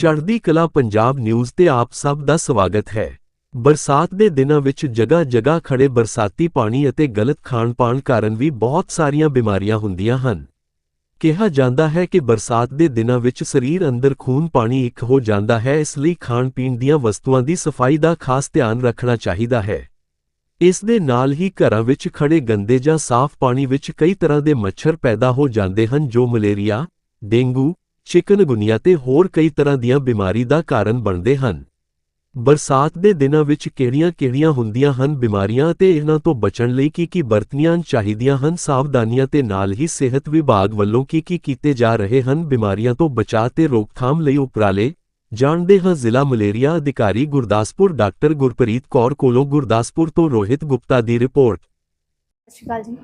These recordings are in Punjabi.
ਚੜ੍ਹਦੀ ਕਲਾ ਪੰਜਾਬ ਨਿਊਜ਼ ਤੇ ਆਪ ਸਭ ਦਾ ਸਵਾਗਤ ਹੈ। ਬਰਸਾਤ ਦੇ ਦਿਨਾਂ ਵਿੱਚ ਜਗ੍ਹਾ ਜਗ੍ਹਾ ਖੜੇ ਬਰਸਾਤੀ ਪਾਣੀ ਅਤੇ ਗਲਤ ਖਾਣ-ਪਾਣ ਕਾਰਨ ਵੀ ਬਹੁਤ ਸਾਰੀਆਂ ਬਿਮਾਰੀਆਂ ਹੁੰਦੀਆਂ ਹਨ। ਕਿਹਾ ਜਾਂਦਾ ਹੈ ਕਿ ਬਰਸਾਤ ਦੇ ਦਿਨਾਂ ਵਿੱਚ ਸਰੀਰ ਅੰਦਰ ਖੂਨ ਪਾਣੀ ਇੱਕ ਹੋ ਜਾਂਦਾ ਹੈ, ਇਸ ਲਈ ਖਾਣ-ਪੀਣ ਦੀਆਂ ਵਸਤੂਆਂ ਦੀ ਸਫ਼ਾਈ ਦਾ ਖਾਸ ਧਿਆਨ ਰੱਖਣਾ ਚਾਹੀਦਾ ਹੈ। ਇਸ ਦੇ ਨਾਲ ਹੀ ਘਰਾਂ ਵਿੱਚ ਖੜੇ ਗੰਦੇ ਜਾਂ ਸਾਫ਼ ਪਾਣੀ ਵਿੱਚ ਕਈ ਤਰ੍ਹਾਂ ਦੇ ਮੱਛਰ ਪੈਦਾ ਹੋ ਜਾਂਦੇ ਹਨ, ਜੋ ਮਲੇਰੀਆ, ਡੇਂਗੂ ਚਿਕਨਗੁਨੀਆ ਤੇ ਹੋਰ ਕਈ ਤਰ੍ਹਾਂ ਦੀਆਂ ਬਿਮਾਰੀ ਦਾ ਕਾਰਨ ਬਣਦੇ ਹਨ। ਬਰਸਾਤ ਦੇ ਦਿਨਾਂ ਵਿੱਚ ਕਿਹੜੀਆਂ-ਕਿਹੜੀਆਂ ਹੁੰਦੀਆਂ ਹਨ ਬਿਮਾਰੀਆਂ ਅਤੇ ਇਹਨਾਂ ਤੋਂ ਬਚਣ ਲਈ ਕੀ ਕੀ ਵਰਤਣੀਆਂ ਚਾਹੀਦੀਆਂ ਹਨ? ਸਾਵਧਾਨੀਆਂ ਤੇ ਨਾਲ ਹੀ ਸਿਹਤ ਵਿਭਾਗ ਵੱਲੋਂ ਕੀ ਕੀ ਕੀਤੇ ਜਾ ਰਹੇ ਹਨ ਬਿਮਾਰੀਆਂ ਤੋਂ ਬਚਾਅ ਤੇ ਰੋਕਥਾਮ ਲਈ ਉਪਰਾਲੇ? ਜਾਣਦੇ ਹਾਂ ਜ਼ਿਲ੍ਹਾ ਮਲੇਰੀਆ ਅਧਿਕਾਰੀ ਗੁਰਦਾਸਪੁਰ ਡਾਕਟਰ ਗੁਰਪ੍ਰੀਤ ਕੌਰ ਕੋਲੋਂ ਗੁਰਦਾਸਪੁਰ ਤੋਂ ਰੋਹਿਤ ਗੁਪਤਾ ਦੀ ਰਿਪੋਰਟ। ਸਤਿ ਸ਼੍ਰੀ ਅਕਾਲ ਜੀ।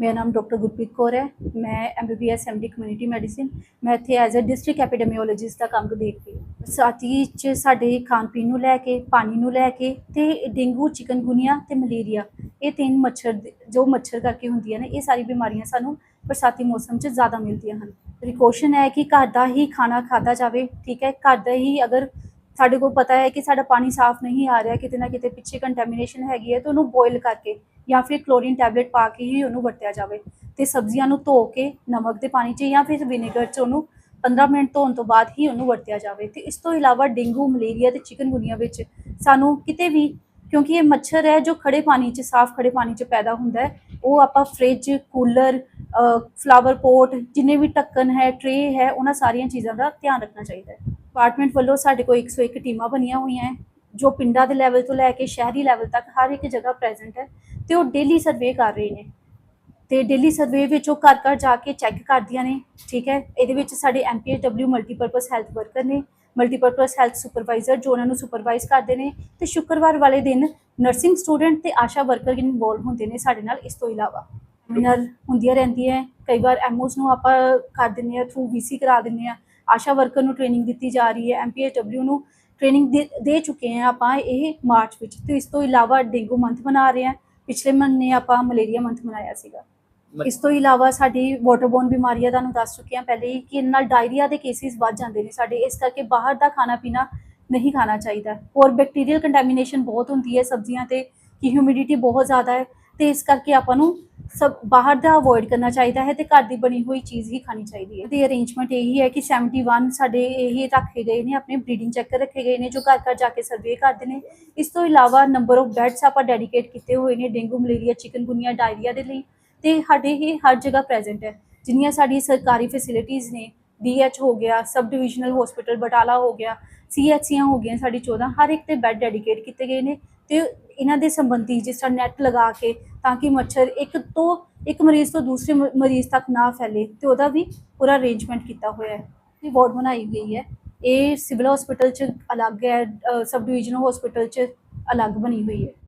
ਮੇਰਾ ਨਾਮ ਡਾਕਟਰ ਗੁਰਪ੍ਰੀਤ ਕੌਰ ਹੈ। ਮੈਂ ਐਮਬੀਬੀਐਸ ਐਮਡੀ ਕਮਿਊਨਿਟੀ ਮੈਡੀਸਿਨ ਮੈਂ ਇੱਥੇ ਐਜ਼ ਅ ਡਿਸਟ੍ਰਿਕਟ ਐਪੀਡੈਮੀਓਲੋਜਿਸਟ ਦਾ ਕੰਮ ਦੇਖਦੀ ਹਾਂ। ਸਾਥੀ ਚ ਸਾਡੇ ਖਾਣ ਪੀਣ ਨੂੰ ਲੈ ਕੇ, ਪਾਣੀ ਨੂੰ ਲੈ ਕੇ ਤੇ ਡੇਂਗੂ, ਚਿਕਨਗੁਨੀਆ ਤੇ ਮਲੇਰੀਆ, ਇਹ ਤਿੰਨ ਮੱਛਰ ਦੇ- ਜੋ ਮੱਛਰ ਕਰਕੇ ਹੁੰਦੀਆਂ ਨੇ, ਇਹ ਸਾਰੀ ਬਿਮਾਰੀਆਂ ਸਾਨੂੰ ਬਰਸਾਤੀ ਮੌਸਮ 'ਚ ਜ਼ਿਆਦਾ ਮਿਲਦੀਆਂ ਹਨ। ਪ੍ਰੀਕਾਸ਼ਨ ਹੈ ਕਿ ਘਰ ਦਾ ਹੀ ਖਾਣਾ ਖਾਦਾ ਜਾਵੇ, ਠੀਕ ਹੈ? ਘਰ ਦਾ ਹੀ ਅਗਰ ਸਾਡੇ ਕੋਲ ਪਤਾ ਹੈ ਕਿ ਸਾਡਾ ਪਾਣੀ ਸਾਫ਼ ਨਹੀਂ ਆ ਰਿਹਾ, ਕਿਤੇ ਨਾ ਕਿਤੇ ਪਿੱਛੇ ਕੰਟੈਮੀਨੇਸ਼ਨ ਹੈਗੀ ਹੈ, ਤਾਂ ਉਹਨੂੰ ਬੋਇਲ ਕਰਕੇ ਜਾਂ ਫਿਰ ਕਲੋਰੀਨ ਟੈਬਲੇਟ ਪਾ ਕੇ ਹੀ ਉਹਨੂੰ ਵਰਤਿਆ ਜਾਵੇ ਤੇ ਸਬਜ਼ੀਆਂ ਨੂੰ ਧੋ ਕੇ ਨਮਕ ਦੇ ਪਾਣੀ 'ਚ ਜਾਂ ਫਿਰ ਵਿਨੇਗਰ 'ਚ ਉਹਨੂੰ 15 ਮਿੰਟ ਧੋਣ ਤੋਂ ਬਾਅਦ ਹੀ ਉਹਨੂੰ ਵਰਤਿਆ ਜਾਵੇ। ਤੇ ਇਸ ਤੋਂ ਇਲਾਵਾ ਡੇਂਗੂ, ਮਲੇਰੀਆ ਤੇ ਚਿਕਨਗੁਨੀਆ ਵਿੱਚ ਸਾਨੂੰ ਕਿਤੇ ਵੀ, ਕਿਉਂਕਿ ਇਹ ਮੱਛਰ ਹੈ ਜੋ ਖੜੇ ਪਾਣੀ 'ਚ, ਸਾਫ਼ ਖੜੇ ਪਾਣੀ 'ਚ ਪੈਦਾ ਹੁੰਦਾ ਹੈ, ਉਹ ਆਪਾਂ ਫ੍ਰਿਜ ਕੂਲਰ ਫਲਾਵਰ ਪੋਟ ਜਿੰਨੇ ਵੀ ਢੱਕਣ ਹੈ ਟਰੇ ਹੈ, ਉਹਨਾਂ ਸਾਰੀਆਂ ਚੀਜ਼ਾਂ ਦਾ ਧਿਆਨ ਰੱਖਣਾ ਚਾਹੀਦਾ ਹੈ। ਡਿਪਾਰਟਮੈਂਟ ਵੱਲੋਂ ਸਾਡੇ ਕੋਲ 101 ਟੀਮਾਂ ਬਣੀਆਂ ਹੋਈਆਂ ਹੈ, ਜੋ ਪਿੰਡਾਂ ਦੇ ਲੈਵਲ ਤੋਂ ਲੈ ਕੇ ਸ਼ਹਿਰੀ ਲੈਵਲ ਤੱਕ ਹਰ ਇੱਕ ਜਗ੍ਹਾ ਪ੍ਰੈਜ਼ੈਂਟ ਹੈ ਤੇ ਉਹ ਡੇਲੀ ਸਰਵੇ ਕਰ ਰਹੇ ਨੇ। ਤੇ ਡੇਲੀ ਸਰਵੇ ਵਿੱਚ ਉਹ ਘਰ ਘਰ ਜਾ ਕੇ ਚੈੱਕ ਕਰਦੀਆਂ ਨੇ, ਠੀਕ ਹੈ? ਇਹਦੇ ਵਿੱਚ ਸਾਡੇ ਐਮਪੀਐਚਡਬਲਿਊ ਮਲਟੀਪਰਪਸ ਹੈਲਥ ਵਰਕਰ ਨੇ ਮਲਟੀਪਰਪਸ ਹੈਲਥ ਸੁਪਰਵਾਈਜ਼ਰ ਜੋ ਉਹਨਾਂ ਨੂੰ ਸੁਪਰਵਾਈਜ਼ ਕਰਦੇ ਨੇ ਤੇ ਸ਼ੁੱਕਰਵਾਰ ਵਾਲੇ ਦਿਨ ਨਰਸਿੰਗ ਸਟੂਡੈਂਟ ਤੇ ਆਸ਼ਾ ਵਰਕਰ ਇਨਵੋਲਵ ਹੁੰਦੇ ਨੇ ਸਾਡੇ ਨਾਲ ਇਸ ਤੋਂ ਇਲਾਵਾ। ਸੈਮੀਨਾਰ ਹੁੰਦੀਆਂ ਰਹਿੰਦੀਆਂ ਕਈ ਵਾਰ ਐਮਓਸ ਨੂੰ ਆਪਾਂ ਕਰ ਦਿੰਦੇ ਆ ਥਰੂ ਵੀਸੀ ਕਰਾ ਦਿੰਦੇ ਆ ਆਸ਼ਾ ਵਰਕਰ ਨੂੰ ਟ੍ਰੇਨਿੰਗ ਦਿੱਤੀ ਜਾ ਰਹੀ ਹੈ ਐਮਪੀਐਚਡਬਲਿਊ ਨੂੰ ਟ੍ਰੇਨਿੰਗ ਦੇ ਚੁੱਕੇ ਹਾਂ ਆਪਾਂ ਇਹ ਮਾਰਚ ਵਿੱਚ। ਤੇ ਇਸ ਤੋਂ ਇਲਾਵਾ ਡੇਂਗੂ ਮੰਥ ਮਨਾ ਰਹੇ ਹਾਂ। ਪਿਛਲੇ ਮਹੀਨੇ ਆਪਾਂ ਮਲੇਰੀਆ ਮੰਥ ਮਨਾਇਆ ਸੀਗਾ। ਇਸ ਤੋਂ ਇਲਾਵਾ ਸਾਡੀ ਵਾਟਰਬੋਰਨ ਬਿਮਾਰੀਆਂ ਤੁਹਾਨੂੰ ਦੱਸ ਚੁੱਕੇ ਹਾਂ ਪਹਿਲੇ ਹੀ ਕਿ ਇਹਨਾਂ ਨਾਲ ਡਾਇਰੀਆ ਦੇ ਕੇਸਿਸ ਵੱਧ ਜਾਂਦੇ ਨੇ ਸਾਡੇ। ਇਸ ਕਰਕੇ ਬਾਹਰ ਦਾ ਖਾਣਾ ਪੀਣਾ ਨਹੀਂ ਖਾਣਾ ਚਾਹੀਦਾ। ਔਰ ਬੈਕਟੀਰੀਅਲ ਕੰਟੈਮੀਨੇਸ਼ਨ ਬਹੁਤ ਹੁੰਦੀ ਹੈ ਸਬਜ਼ੀਆਂ ਤੇ ਕਿ ਹਿਊਮਿਡਿਟੀ ਬਹੁਤ ਜ਼ਿਆਦਾ ਹੈ। ਤੇ ਇਸ ਕਰਕੇ ਆਪਾਂ ਨੂੰ ਸਭ ਬਾਹਰ ਦਾ ਅਵੋਇਡ ਕਰਨਾ ਚਾਹੀਦਾ ਹੈ ਤੇ ਘਰ ਦੀ ਬਣੀ ਹੋਈ ਚੀਜ਼ ਹੀ ਖਾਣੀ ਚਾਹੀਦੀ ਹੈ। ਤੇ ਅਰੇਂਜਮੈਂਟ ਇਹੀ ਹੈ ਕਿ 71 ਸਾਡੇ ਇਹੀ ਰੱਖੇ ਗਏ ਨੇ, ਆਪਣੇ ਬਰੀਡਿੰਗ ਚੈੱਕਰ ਰੱਖੇ ਗਏ ਨੇ ਜੋ ਘਰ ਘਰ ਜਾ ਕੇ ਸਰਵੇ ਕਰਦੇ ਨੇ। ਇਸ ਤੋਂ ਇਲਾਵਾ ਨੰਬਰ ਆਫ ਬੈੱਡਸ ਆਪਾਂ ਡੈਡੀਕੇਟ ਕੀਤੇ ਹੋਏ ਨੇ ਡੇਂਗੂ, ਮਲੇਰੀਆ ਚਿਕਨਗੁਨੀਆ ਡਾਇਰੀਆ ਦੇ ਲਈ ਤੇ ਸਾਡੇ ਇਹ ਹਰ ਜਗ੍ਹਾ ਪ੍ਰੈਜ਼ੈਂਟ ਹੈ। ਜਿੰਨੀਆਂ ਸਾਡੀ ਸਰਕਾਰੀ ਫੈਸਿਲਿਟੀਆਂ ਨੇ ਡੀਐਚ ਹੋ ਗਿਆ ਸਬ ਡਿਵੀਜ਼ਨਲ ਹਸਪੀਟਲ ਬਟਾਲਾ ਹੋ ਗਿਆ ਸੀਐਚਸੀਆਂ ਹੋ ਗਈਆਂ, ਸਾਡੀ 14 ਹਰ ਇੱਕ ਤੇ ਬੈੱਡ ਡੈਡੀਕੇਟ ਕੀਤੇ ਗਏ ਨੇ। ਤੇ ਇਹਨਾਂ ਦੇ ਸੰਬੰਧੀ ਜਿਸ ਤਰ੍ਹਾਂ ਨੈਟ ਲਗਾ ਕੇ ਤਾਂ ਕਿ ਮੱਛਰ ਇੱਕ ਤੋਂ ਇੱਕ ਮਰੀਜ਼ ਤੋਂ ਦੂਸਰੇ ਮ- ਮਰੀਜ਼ ਤੱਕ ਨਾ ਫੈਲੇ ਤੇ ਉਹਦਾ ਵੀ ਪੂਰਾ ਅਰੇਂਜਮੈਂਟ ਕੀਤਾ ਹੋਇਆ ਹੈ ਇਹ ਵਾਰਡ ਬਣਾਈ ਗਈ ਹੈ। ਇਹ ਸਿਵਲ ਹਸਪੀਟਲ 'ਚ ਅਲੱਗ ਹੈ ਸਬ ਡਿਵੀਜ਼ਨਲ ਹਸਪੀਟਲ 'ਚ ਅਲੱਗ ਬਣੀ ਹੋਈ ਹੈ।